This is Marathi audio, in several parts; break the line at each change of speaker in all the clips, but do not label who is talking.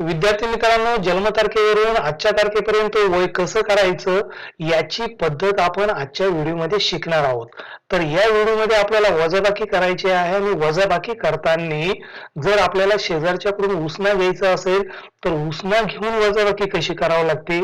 विद्यार्थी मित्रांनो जन्मतारखेवरून आजच्या तारखेपर्यंत वय कसं करायचं याची पद्धत आपण आजच्या व्हिडिओमध्ये शिकणार आहोत. तर या व्हिडिओमध्ये आपल्याला वजाबाकी करायची आहे आणि वजाबाकी करताना जर आपल्याला शेजारच्याकडून उसना घ्यायचा असेल तर उसना घेऊन वजाबाकी कशी करावी लागते?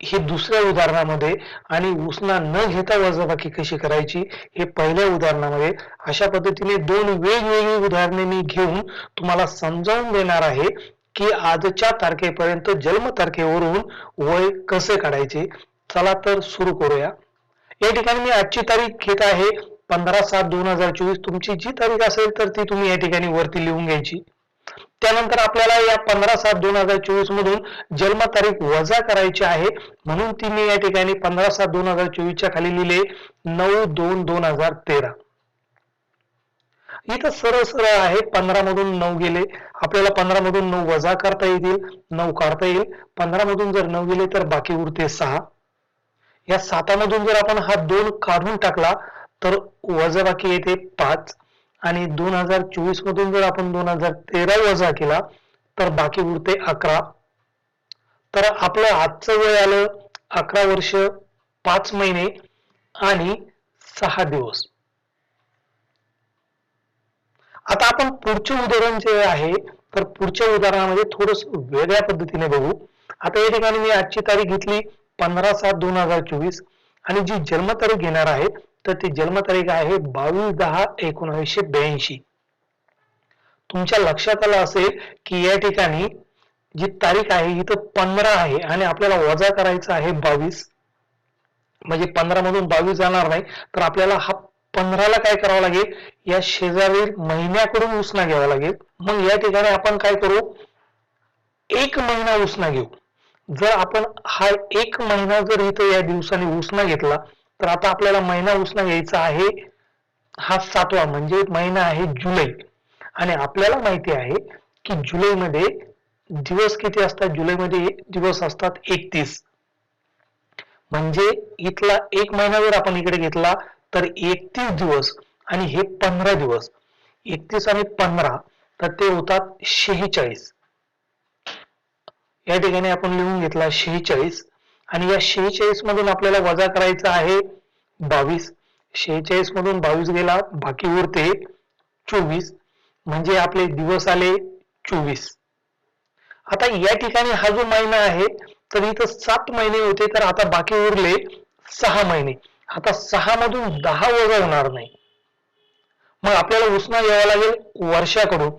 हे दुसऱ्या उदाहरणामध्ये आणि उसना न घेता वजाबाकी कशी करायची हे पहिल्या उदाहरणामध्ये अशा पद्धतीने दोन वेगवेगळी उदाहरणे मी घेऊन तुम्हाला समजावून देणार आहे. की आजच्या तारखेपर्यंत जन्म तारखेवरून वय कसे काढायचे? चला तर सुरू करूया. या ठिकाणी मी आजची तारीख घेत आहे पंधरा सात दोन हजार चोवीस. तुमची जी तारीख असेल तर ती तुम्ही या ठिकाणी वरती लिहून घ्यायची. त्यानंतर आपल्याला या पंधरा सात दोन हजार चोवीस मधून जन्म तारीख वजा करायची आहे. म्हणून ती मी या ठिकाणी पंधरा सात दोन हजार चोवीसच्या खाली लिहिले नऊ दोन दोन हजार तेरा. इथं सरळ सरळ आहे. पंधरा मधून नऊ गेले. आपल्याला पंधरा मधून नऊ वजा करता येतील नऊ काढता येईल. पंधरा मधून जर नऊ गेले तर बाकी उरते सहा. या सातामधून जर आपण हा दोन काढून टाकला तर वजा बाकी येते पाच. आणि दोन हजार चोवीस मधून जर आपण दोन हजार तेरा वजा केला तर बाकी उरते अकरा. तर आपलं आजचं वय आलं अकरा वर्ष पाच महिने आणि सहा दिवस. आता आपण पुढचे उदाहरण जे आहे तर पुढच्या उदाहरणामध्ये थोडस वेगळ्या पद्धतीने बघू. आता या ठिकाणी मी आजची तारीख घेतली पंधरा सात दोन हजार चोवीस. आणि जी जन्मतारीख घेणार आहे तर ती जन्मतारीख आहे बावीस दहा एकोणीसशे ब्याऐंशी. तुमच्या लक्षात आलं असेल की या ठिकाणी जी तारीख आहे इथं पंधरा आहे आणि आपल्याला वजा करायचा आहे बावीस. म्हणजे पंधरा मधून बावीस जाणार नाही तर आपल्याला हा पंधराला काय करावं लागेल? या शेजारील महिन्याकडून उसना घ्यावा लागेल. मग या ठिकाणी आपण काय करू? एक महिना उसना घेऊ. जर आपण हा एक महिना जर इथं या दिवसाने उसना घेतला तर आता आपल्याला महिना उसना घ्यायचा आहे. हा सातवा म्हणजे महिना आहे जुलै. आणि आपल्याला माहिती आहे की जुलैमध्ये दिवस किती असतात? जुलैमध्ये दिवस असतात एकतीस. म्हणजे इथला एक महिना जर आपण इकडे घेतला तर एकतीस दिवस आणि हे पंधरा दिवस. एकतीस आणि पंधरा तर ते होतात शेहेचाळीस. या ठिकाणी आपण लिहून घेतला शेहेचाळीस. आणि या शेहेचाळीस मधून आपल्याला वजा करायचा आहे बावीस. शेहेचाळीस मधून बावीस गेला बाकी उरते चोवीस. म्हणजे आपले दिवस आले चोवीस. आता या ठिकाणी हा जो महिना आहे तर इथं सात महिने होते तर आता बाकी उरले सहा महिने. आता सहा मधून दहा वजा होणार नाही. मग आपल्याला उष्ण घ्यावं लागेल वर्षाकडून.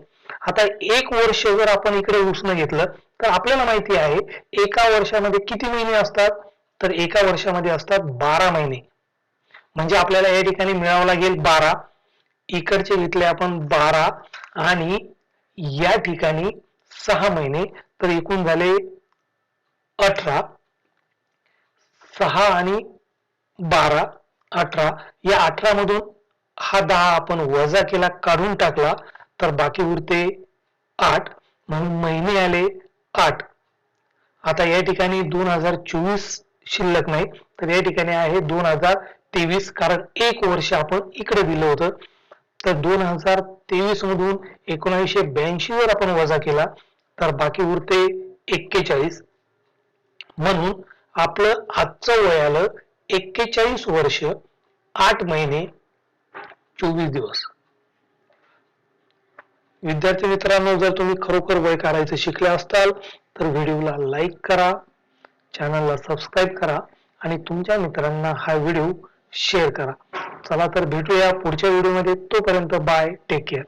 आता एक वर्ष जर आपण इकडे उष्ण घेतलं तर आपल्याला माहिती आहे एका वर्षामध्ये किती महिने असतात? तर एका वर्षामध्ये असतात बारा महिने. म्हणजे आपल्याला या ठिकाणी मिळावं लागेल बारा. इकडचे घेतले आपण बारा आणि या ठिकाणी सहा महिने. तर एकूण झाले अठरा. सहा आणि बारा अठरा या अठरा मधून हा दहा आपण वजा केला काढून टाकला तर बाकी उरते आठ म्हणून महिने आले आठ. आता या ठिकाणी दोन हजार चोवीस शिल्लक नाही तर या ठिकाणी आहे दोन हजार तेवीस कारण एक वर्ष आपण इकडे दिलं होतं. तर दोन हजार तेवीस मधून एकोणीसशे ब्याऐंशी वर आपण वजा केला तर बाकी उरते एक्केचाळीस. म्हणून आपलं आजचं वय आलं एक्केचाळीस वर्ष आठ महिने चोवीस दिवस. विद्यार्थी मित्रांनो जर तुम्ही खरोखर वय काढायचं शिकले असताल तर व्हिडिओला लाईक करा चॅनलला सबस्क्राईब करा आणि तुमच्या मित्रांना हा व्हिडिओ शेअर करा. चला तर भेटूया पुढच्या व्हिडिओमध्ये. तोपर्यंत बाय टेक केअर